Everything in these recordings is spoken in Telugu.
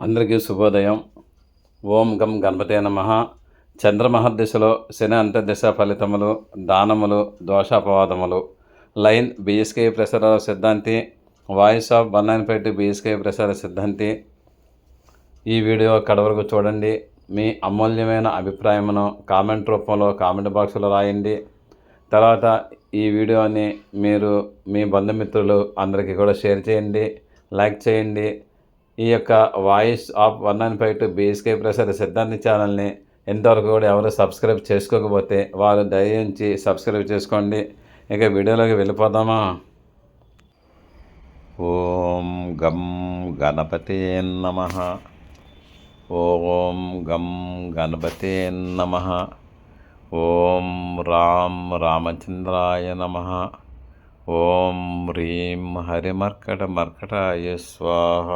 అందరికీ శుభోదయం. ఓం గం గణపతే నమ. చంద్రమహర్దిశలో శని అంతర్దిశ ఫలితములు దానములు దోషాపవాదములు. లైన్ బిఎస్కే ప్రసార సిద్ధాంతి వాయిస్ ఆఫ్ బన్నాయనపేట బిఎస్కే ప్రసార సిద్ధాంతి. ఈ వీడియో కడ వరకు చూడండి. మీ అమూల్యమైన అభిప్రాయమును కామెంట్ రూపంలో కామెంట్ బాక్స్లో రాయండి. తర్వాత ఈ వీడియోని మీరు మీ బంధుమిత్రులు అందరికీ కూడా షేర్ చేయండి. లైక్ చేయండి. ఈ యొక్క voice of one nine five two BSK Prasad Siddhanti ఛానల్ని ఎంతవరకు కూడా ఎవరు సబ్స్క్రైబ్ చేసుకోకపోతే వారు దయించి సబ్స్క్రైబ్ చేసుకోండి. ఇక వీడియోలోకి వెళ్ళిపోదామా? ఓం గం గణపతే నమ. ఓం గం గణపతే నమ. ఓం రామ్ రామచంద్రాయ నమ. ఓం హ్రీం హరిమర్కట మర్కటాయ స్వాహ.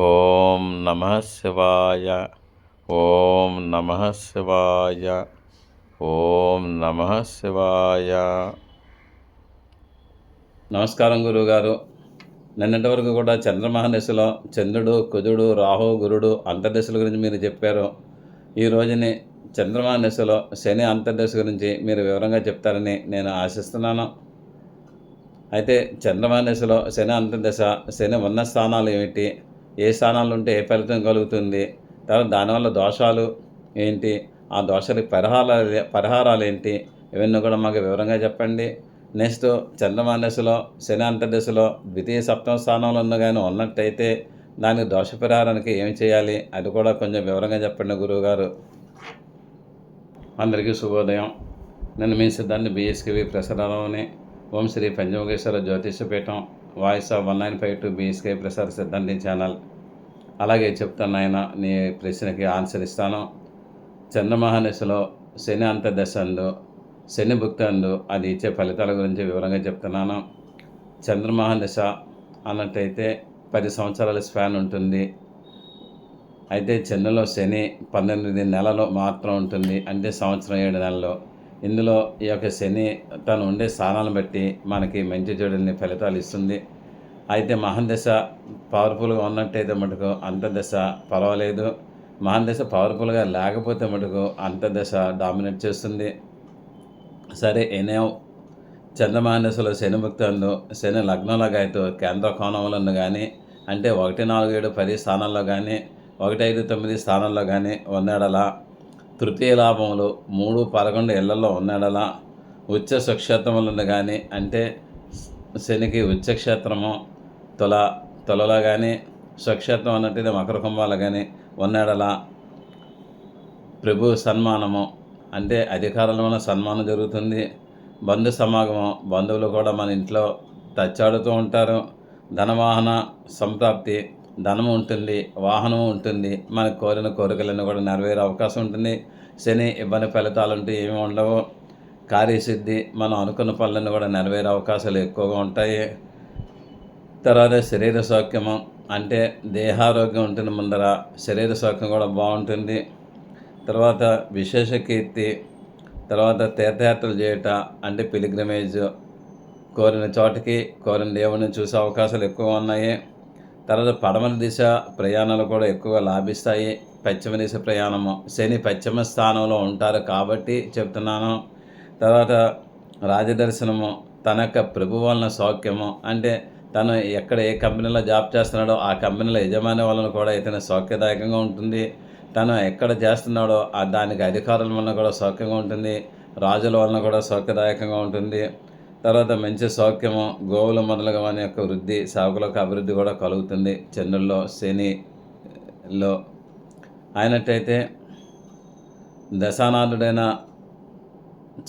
ఓం నమ శివాయ. ఓం నమ శివాయ. ఓం నమ శివాయ. నమస్కారం గురుగారు నిన్నటి వరకు కూడా చంద్రమహాదశలో చంద్రుడు కుజుడు రాహు గురుడు అంతర్దశల గురించి మీరు చెప్పారు. ఈ రోజుని చంద్రమహాదశలో శని అంతర్దశ గురించి మీరు వివరంగా చెప్తారని నేను ఆశిస్తున్నాను. అయితే చంద్రమహాదశలో శని అంతర్దశ శని ఉన్న స్థానాలు ఏమిటి? ఏ స్థానాలు ఉంటే ఏ ఫలితం కలుగుతుంది? తర్వాత దానివల్ల దోషాలు ఏంటి? ఆ దోషాలకు పరిహారాలు పరిహారాలు ఏంటి ఇవన్నీ కూడా మాకు వివరంగా చెప్పండి. నెక్స్ట్ చంద్రమానసలో శని అంతర్దశలో ద్వితీయ సప్తమ స్థానంలో ఉన్న కానీ ఉన్నట్టయితే దానికి దోష పరిహారానికి ఏమి చేయాలి? అది కూడా కొంచెం వివరంగా చెప్పండి గురువుగారు. అందరికీ శుభోదయం. నన్ను మీ సిద్ధాన్ని బీఎస్కేవి ప్రసారంలోని Om Sri Panchamukheshwara Jyotishapeetham voice of one nine five two BSK ప్రసార సిద్ధాంతి ఛానల్. అలాగే చెప్తాను ఆయన నీ ప్రశ్నకి ఆన్సర్ ఇస్తాను. చంద్రమహానిశలో శని అంతర్దశ అందు శని భుక్తి అందు అది ఇచ్చే ఫలితాల గురించి వివరంగా చెప్తున్నాను. చంద్రమహానిశ అన్నట్టయితే పది సంవత్సరాల స్పాన్ ఉంటుంది. అయితే చంద్రలో శని పన్నెండు నెలలు మాత్రం ఉంటుంది. అంటే సంవత్సరం ఏడు నెలలు. ఇందులో ఈ యొక్క శని తను ఉండే స్థానాలను బట్టి మనకి మంచి చెడుల్ని ఫలితాలు ఇస్తుంది. అయితే మహందశ పవర్ఫుల్గా ఉన్నట్టయితే మటుకు అంతర్దశ పర్వాలేదు. మహందశ పవర్ఫుల్గా లేకపోతే మటుకు అంతర్దశ డామినేట్ చేస్తుంది. సరే ఎనేవ్ చంద్రమహందశలో శని భక్తులు శని లగ్నంలో అయితే కేంద్ర కోణంలో కానీ అంటే ఒకటి నాలుగు ఏడు పది స్థానాల్లో కానీ ఒకటి ఐదు తొమ్మిది స్థానంలో కానీ ఉన్నాడలా. తృతీయ లాభములు మూడు పదకొండు ఇళ్ళలో ఉన్నాడలా. ఉచ్చ సుక్షేత్రములను కానీ అంటే శనికి ఉచ్చక్షేత్రము తుల తులలో కానీ స్వక్షేత్రం అన్నట్టు మకర కుంభాలు కానీ ఉన్నాడలా. ప్రభు సన్మానము అంటే అధికారంలో సన్మానం జరుగుతుంది. బంధు సమాగమం బంధువులు కూడా మన ఇంట్లో తచ్చాడుతూ ఉంటారు. ధనవాహన సంప్రాప్తి ధనము ఉంటుంది వాహనము ఉంటుంది మనకు కోరిన కోరికలన్నీ కూడా నెరవేరే అవకాశం ఉంటుంది. శని ఇబ్బంది ఫలితాలు ఉంటే ఏమి ఉండవు. కార్యసిద్ధి మనం అనుకున్న పనులను కూడా నెరవేరే అవకాశాలు ఎక్కువగా ఉంటాయి. తర్వాత శరీర సౌఖ్యము అంటే దేహారోగ్యం ఉంటుంది ముందర శరీర సౌఖ్యం కూడా బాగుంటుంది. తర్వాత విశేష కీర్తి తర్వాత తీర్థయాత్రలు చేయట అంటే పిలిగ్రమేజ్ కోరిన చోటకి కోరిన దేవుని చూసే అవకాశాలు ఎక్కువ ఉన్నాయి. తర్వాత పడమల దిశ ప్రయాణాలు కూడా ఎక్కువగా లాభిస్తాయి. పశ్చిమ దిశ ప్రయాణము శని పశ్చిమ స్థానంలో ఉంటారు కాబట్టి చెప్తున్నాను. తర్వాత రాజదర్శనము తన యొక్క ప్రభు వలన సౌఖ్యము అంటే తను ఎక్కడ ఏ కంపెనీలో జాబ్ చేస్తున్నాడో ఆ కంపెనీల యజమాని వలన కూడా ఇతను సౌఖ్యదాయకంగా ఉంటుంది. తను ఎక్కడ చేస్తున్నాడో ఆ దానికి అధికారుల వలన కూడా సౌఖ్యంగా ఉంటుంది. రాజుల వలన కూడా సౌఖ్యదాయకంగా ఉంటుంది. తర్వాత మంచి సౌఖ్యము గోవుల మొదలుగా మన యొక్క వృద్ధి సాగులకు అభివృద్ధి కూడా కలుగుతుంది. చంద్రుల్లో శనిలో అయినట్టయితే దశానాథుడైన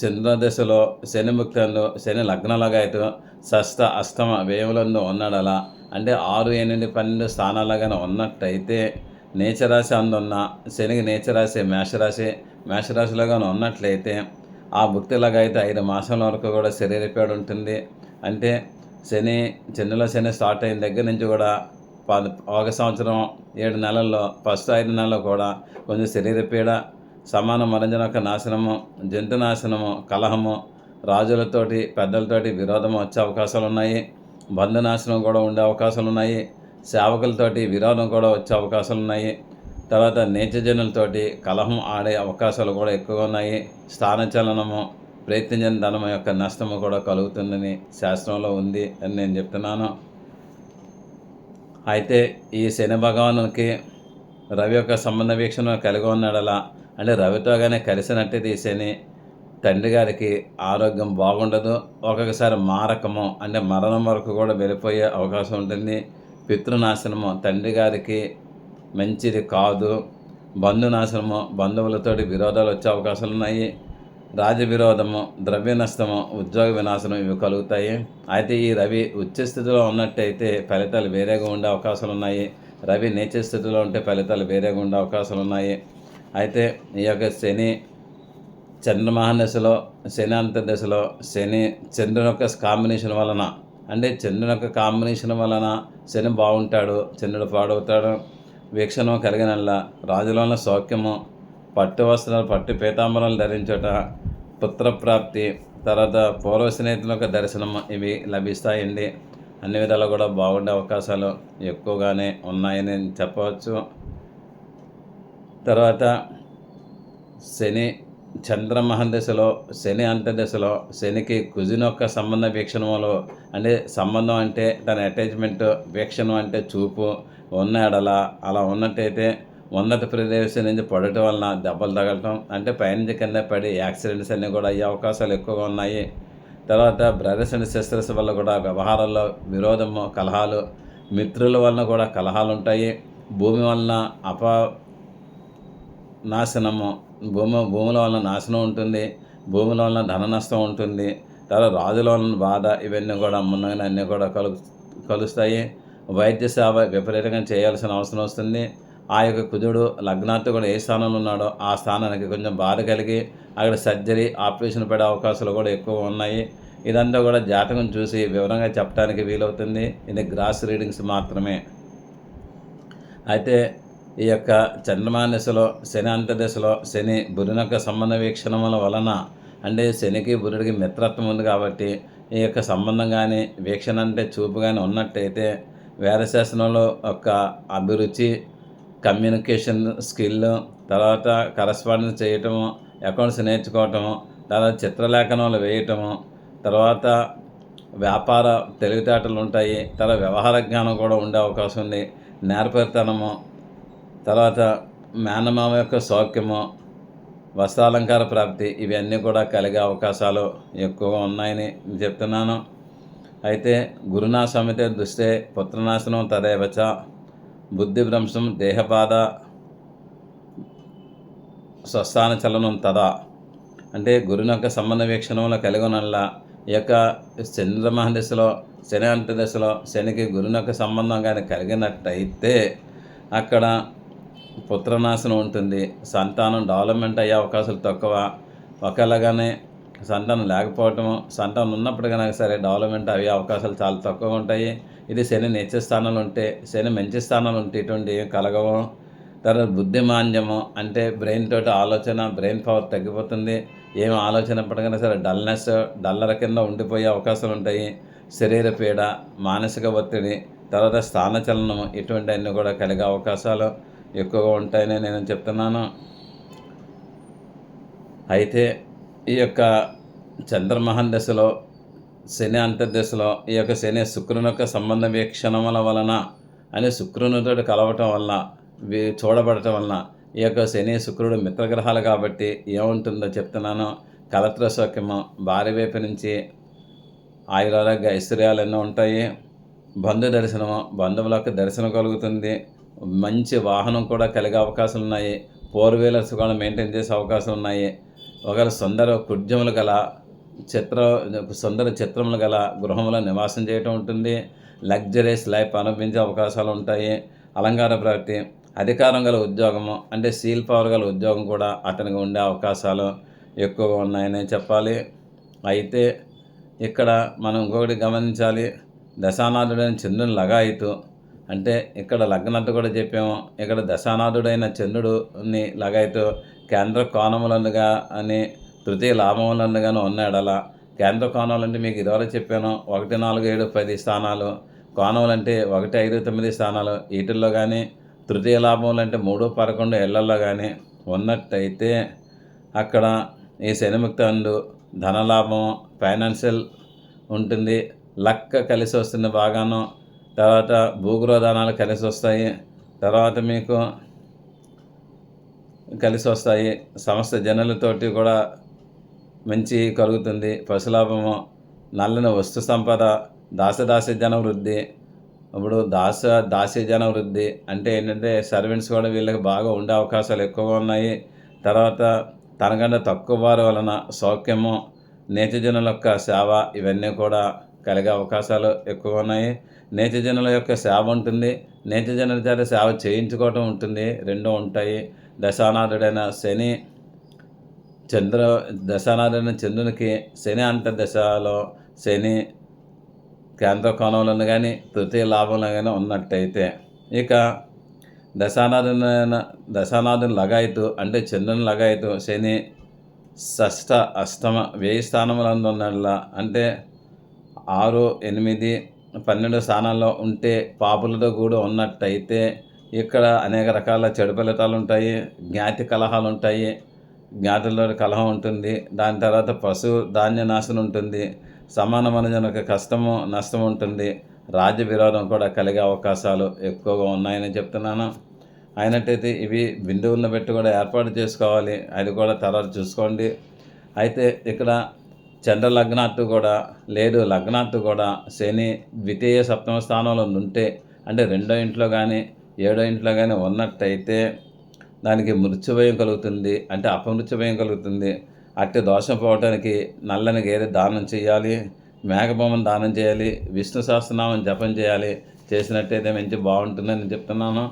చంద్రదశలో శని ముక్తంలో శని లగ్నలాగా అయితే షష్ట అష్టమ వ్యయములందు ఉన్నాడలా. అంటే ఆరు ఎనిమిది పన్నెండు స్థానాలుగానే ఉన్నట్టయితే నేచరాశి అందున్న శనికి నేచరాశి మేషరాశి మేషరాశిలోగానే ఉన్నట్లయితే ఆ భుక్తిలాగా అయితే ఐదు మాసాల వరకు కూడా శరీరపేడ ఉంటుంది. అంటే శని చిన్నలో శని స్టార్ట్ అయిన దగ్గర నుంచి కూడా పద ఒక సంవత్సరం ఏడు నెలల్లో ఫస్ట్ ఐదు నెలల్లో కూడా కొంచెం శరీరపీడ సమాన మరంజన యొక్క నాశనము జంతు నాశనము కలహము రాజులతోటి పెద్దలతోటి విరోధం వచ్చే అవకాశాలు ఉన్నాయి. బంధునాశనం కూడా ఉండే అవకాశాలు ఉన్నాయి. సేవకులతోటి విరోధం కూడా వచ్చే అవకాశాలు ఉన్నాయి. తర్వాత నీచజనులతోటి కలహం ఆడే అవకాశాలు కూడా ఎక్కువగా ఉన్నాయి. స్థానచలనము ప్రయత్నించిన ధనం యొక్క నష్టము కూడా కలుగుతుందని శాస్త్రంలో ఉంది అని నేను చెప్తున్నాను. అయితే ఈ శని భగవానుకి రవి యొక్క సంబంధ వీక్షణ కలిగి ఉన్నాడలా? అంటే రవితో కానీ కలిసినట్టయితే ఈ శని తండ్రి గారికి ఆరోగ్యం బాగుండదు ఒక్కొక్కసారి మారకము అంటే మరణం వరకు కూడా వెళ్ళిపోయే అవకాశం ఉంటుంది. పితృనాశనము తండ్రి గారికి మంచిది కాదు. బంధునాశనము బంధువులతోటి విరోధాలు వచ్చే అవకాశాలు ఉన్నాయి రాజ విరోధము ద్రవ్య నష్టము ఉద్యోగ వినాశనం ఇవి కలుగుతాయి. అయితే ఈ రవి ఉచ్చ స్థితిలో ఉన్నట్టయితే ఫలితాలు వేరేగా ఉండే అవకాశాలు ఉన్నాయి రవి నీచ స్థితిలో ఉంటే ఫలితాలు వేరేగా ఉండే అవకాశాలు ఉన్నాయి అయితే ఈ యొక్క శని చంద్రమహాదశలో శని అంత దశలో శని చంద్రుని యొక్క కాంబినేషన్ వలన అంటే చంద్రుని యొక్క కాంబినేషన్ వలన శని బాగుంటాడు చంద్రుడు పాడవుతాడు. వీక్షణం కలిగినల్ల రాజుల సౌఖ్యము పట్టు వస్త్రాలు పట్టు పీతాంబరాలు ధరించట పుత్రప్రాప్తి తర్వాత పూర్వ స్నేహితుల యొక్క దర్శనం ఇవి లభిస్తాయండి. అన్ని విధాలు కూడా బాగుండే అవకాశాలు ఎక్కువగానే ఉన్నాయని చెప్పవచ్చు. తర్వాత శని చంద్రమహందశలో శని అంత్యదశలో శనికి కుజిన్ యొక్క సంబంధ వీక్షణంలో అంటే సంబంధం అంటే దాని అటాచ్మెంట్ వీక్షణం అంటే చూపు ఉన్న ఎడల అలా ఉన్నట్టయితే ఉన్నత ప్రదేశం నుంచి పడటం వలన దెబ్బలు తగలటం అంటే పైనుంచి కింద పడి యాక్సిడెంట్స్ అన్నీ కూడా అయ్యే అవకాశాలు ఎక్కువగా ఉన్నాయి. తర్వాత బ్రదర్స్ అండ్ సిస్టర్స్ వల్ల కూడా వ్యవహారాల్లో విరోధము కలహాలు మిత్రుల వలన కూడా కలహాలు ఉంటాయి. భూమి వలన అప నాశనము భూమి భూముల వలన నాశనం ఉంటుంది భూముల వలన ధన నష్టం ఉంటుంది. తర్వాత రాజుల వలన బాధ ఇవన్నీ కూడా మున్నగిన అన్నీ కూడా కలు కలుస్తాయి. వైద్య సేవ విపరీతంగా చేయాల్సిన అవసరం వస్తుంది. ఆ యొక్క కుజుడు లగ్నాత్తు కూడా ఏ స్థానంలో ఉన్నాడో ఆ స్థానానికి కొంచెం బాధ కలిగి అక్కడ సర్జరీ ఆపరేషన్ పడే అవకాశాలు కూడా ఎక్కువ ఉన్నాయి. ఇదంతా కూడా జాతకం చూసి వివరంగా చెప్పడానికి వీలవుతుంది. ఇది గ్రాస్ రీడింగ్స్ మాత్రమే. అయితే ఈ యొక్క చంద్రమానదశలో శని అంతర్దశలో శని బురుని యొక్క సంబంధ వీక్షణముల వలన అంటే శనికి బురుడికి మిత్రత్వం ఉంది కాబట్టి ఈ యొక్క సంబంధం కానీ వీక్షణ అంటే చూపు కానీ ఉన్నట్టయితే వేదశాస్త్రంలో యొక్క అభిరుచి కమ్యూనికేషన్ స్కిల్ తర్వాత కరస్పాండెన్స్ చేయటము అకౌంట్స్ నేర్చుకోవటము తర్వాత చిత్రలేఖనాలు వేయటము తర్వాత వ్యాపార తెలివితేటలు ఉంటాయి తర్వాత వ్యవహార జ్ఞానం కూడా ఉండే అవకాశం ఉంది. నేర్పరితనము తర్వాత మేనమామ యొక్క సౌఖ్యము వస్త్రాలంకార ప్రాప్తి ఇవన్నీ కూడా కలిగే అవకాశాలు ఎక్కువగా ఉన్నాయని చెప్తున్నాను. అయితే గురునా సమిత దృష్టే పుత్రనాశనం తదేవచ బుద్ధిభ్రంశం దేహబాధ స్వస్థాన చలనం తదా. అంటే గురుని యొక్క సంబంధ వీక్షణంలో కలిగి ఉన్నలా ఈ యొక్క చంద్రమహ దశలో శని అంత దశలో శనికి గురుని యొక్క సంబంధం కానీ కలిగినట్టయితే అక్కడ పుత్రనాశనం ఉంటుంది. సంతానం డెవలప్మెంట్ అయ్యే అవకాశాలు తక్కువ. ఒకలాగానే సంతానం లేకపోవటము సంతానం ఉన్నప్పుడు కనుక సరే డెవలప్మెంట్ అయ్యే అవకాశాలు చాలా తక్కువ ఉంటాయి. ఇది శని నీచ స్థానాలు ఉంటే శని మంచి స్థానాలు ఉంటే ఇటువంటి కలగవం కలగవు. తర్వాత బుద్ధిమాంద్యము అంటే బ్రెయిన్ తోటి ఆలోచన బ్రెయిన్ పవర్ తగ్గిపోతుంది. ఏం ఆలోచన పడకైనా సరే డల్నెస్ డల్లర కింద ఉండిపోయే అవకాశాలు ఉంటాయి. శరీర పీడ మానసిక ఒత్తిడి తర్వాత స్థానచలనం ఇటువంటి అన్నీ కూడా కలిగే అవకాశాలు ఎక్కువగా ఉంటాయని నేను చెప్తున్నాను. అయితే ఈ యొక్క చంద్రమహన్ దశలో శని అంతర్దశలో ఈ యొక్క శని శుక్రుని యొక్క సంబంధ వీక్షణముల వలన అని శుక్రునితో కలవటం వలన వీ- చూడబడటం వలన ఈ యొక్క శని శుక్రుడు మిత్రగ్రహాలు కాబట్టి ఏముంటుందో చెప్తున్నాను. కలత్ర సౌఖ్యము భార్య వైపు నుంచి ఆయురారోగ్య ఐశ్వర్యాలు ఎన్నో ఉంటాయి. బంధు దర్శనము బంధువులకు దర్శనం కలుగుతుంది. మంచి వాహనం కూడా కలిగే అవకాశాలు ఉన్నాయి ఫోర్ వీలర్స్ కూడా మెయింటైన్ చేసే అవకాశం ఉన్నాయి ఒకరు సుందర కుడ్యములు గల చిత్ర సుందర చిత్రములు గల గృహంలో నివాసం చేయటం ఉంటుంది. లగ్జరీస్ లైఫ్ అనుభవించే అవకాశాలు ఉంటాయి. అలంకార ప్రాప్తి అధికారం గల ఉద్యోగము అంటే సీల్ పవర్ గల ఉద్యోగం కూడా అతనికి ఉండే అవకాశాలు ఎక్కువగా ఉన్నాయని చెప్పాలి. అయితే ఇక్కడ మనం ఇంకొకటి గమనించాలి. దశానాథుడైన చంద్రుని లగాయితు అంటే ఇక్కడ లగ్నత్తు కూడా చెప్పాము. ఇక్కడ దశానాథుడైన చంద్రుడుని లగాయితు కేంద్ర కోణములనుగా అని తృతీయ లాభములనుగాను ఉన్నాడలా. కేంద్ర కోణాలు అంటే మీకు ఇదివరకు చెప్పాను ఒకటి నాలుగు ఏడు పది స్థానాలు. కోణములు అంటే ఒకటి ఐదు తొమ్మిది స్థానాలు. వీటిల్లో కానీ తృతీయ లాభములు అంటే మూడు పదకొండు ఇళ్ళలో కానీ ఉన్నట్టయితే అక్కడ ఈ శనిముక్తందు ధనలాభం ఫైనాన్షియల్ ఉంటుంది. లక్క కలిసి వస్తుంది బాగాను తర్వాత భూగృహదానాలు కలిసి వస్తాయి. తర్వాత మీకు కలిసి వస్తాయి సమస్త జనులతోటి కూడా మంచి కలుగుతుంది. పశులాభము నల్లని వస్తు సంపద దాసదాసి జన వృద్ధి. ఇప్పుడు దాస దాసి జన వృద్ధి అంటే ఏంటంటే సర్వెంట్స్ కూడా వీళ్ళకి బాగా ఉండే అవకాశాలు ఎక్కువగా ఉన్నాయి. తర్వాత తనకంటే తక్కువ వారి వలన సౌఖ్యము నేతజనుల యొక్క సేవ ఇవన్నీ కూడా కలిగే అవకాశాలు ఎక్కువ ఉన్నాయి. నేతజనుల యొక్క సేవ ఉంటుంది. నేతజనుల చేత సేవ చేయించుకోవటం ఉంటుంది. రెండూ ఉంటాయి. దశానాథుడైన శని చంద్ర దశానాథుడైన చంద్రునికి శని అంతర్దశలో శని కేంద్ర కోణంలోనూ కానీ తృతీయ లాభంలో కానీ ఉన్నట్టయితే ఇక దశానాథుడైన దశానాథుని లగాయతు అంటే చంద్రుని లగాయతు శని షష్ట అష్టమ వ్యయ స్థానములందు ఉన్నట్ల అంటే ఆరు ఎనిమిది పన్నెండు స్థానాల్లో ఉంటే పాపులతో కూడా ఉన్నట్టయితే ఇక్కడ అనేక రకాల చెడు ఫలితాలు ఉంటాయి జ్ఞాతి కలహాలు ఉంటాయి జ్ఞాతుల్లో కలహం ఉంటుంది దాని తర్వాత పశు ధాన్య నాశనం ఉంటుంది సమాన మనజనకు కష్టము నష్టం ఉంటుంది రాజ్య విరోధం కూడా కలిగే అవకాశాలు ఎక్కువగా ఉన్నాయని చెప్తున్నాను. అయినట్టయితే ఇవి బిందువులను పెట్టి కూడా ఏర్పాటు చేసుకోవాలి. అది కూడా తర్వాత చూసుకోండి. అయితే ఇక్కడ చంద్ర లగ్నాత్తు కూడా లేదు లగ్నాత్తు కూడా శని ద్వితీయ సప్తమ స్థానంలో ఉంటే అంటే రెండో ఇంట్లో కానీ ఏడో ఇంట్లో కానీ ఉన్నట్టయితే దానికి మృత్యుభయం కలుగుతుంది అంటే అపమృత్యుభయం కలుగుతుంది. అట్టి దోషం పోవటానికి నల్లని గేదె దానం చేయాలి మేఘబొమ్మను దానం చేయాలి విష్ణు సహస్రనామం జపం చేయాలి. చేసినట్టయితే మంచి బాగుంటుందని చెప్తున్నాను.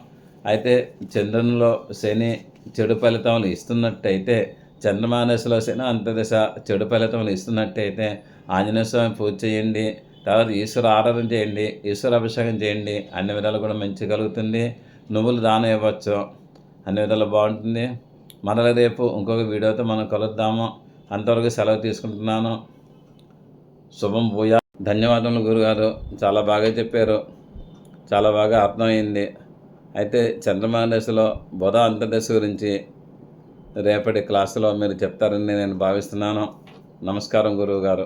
అయితే చంద్రునిలో శని చెడు ఫలితములు ఇస్తున్నట్టయితే చంద్రమానసులో శని అంతదశ చెడు ఫలితములు ఇస్తున్నట్టయితే ఆంజనేయ స్వామి పూజ చేయండి. తర్వాత ఈశ్వర ఆరాధన చేయండి ఈశ్వర అభిషేకం చేయండి అన్ని విధాలు కూడా మంచి కలుగుతుంది నువ్వులు దానం ఇవ్వచ్చు అన్ని విధాలు బాగుంటుంది. మరల రేపు ఇంకొక వీడియోతో మనం కలుద్దాము. అంతవరకు సెలవు తీసుకుంటున్నాను. శుభం పూజ ధన్యవాదములు గురుగారు. చాలా బాగా చెప్పారు. చాలా బాగా అర్థమైంది. అయితే చంద్రమాన దశలో బుధ అంతర్దశ గురించి రేపటి క్లాసులో మీరు చెప్తారని నేను భావిస్తున్నాను. నమస్కారం గురువు గారు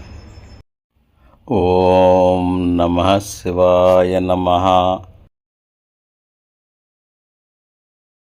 ఓం నమ శివాయ నమ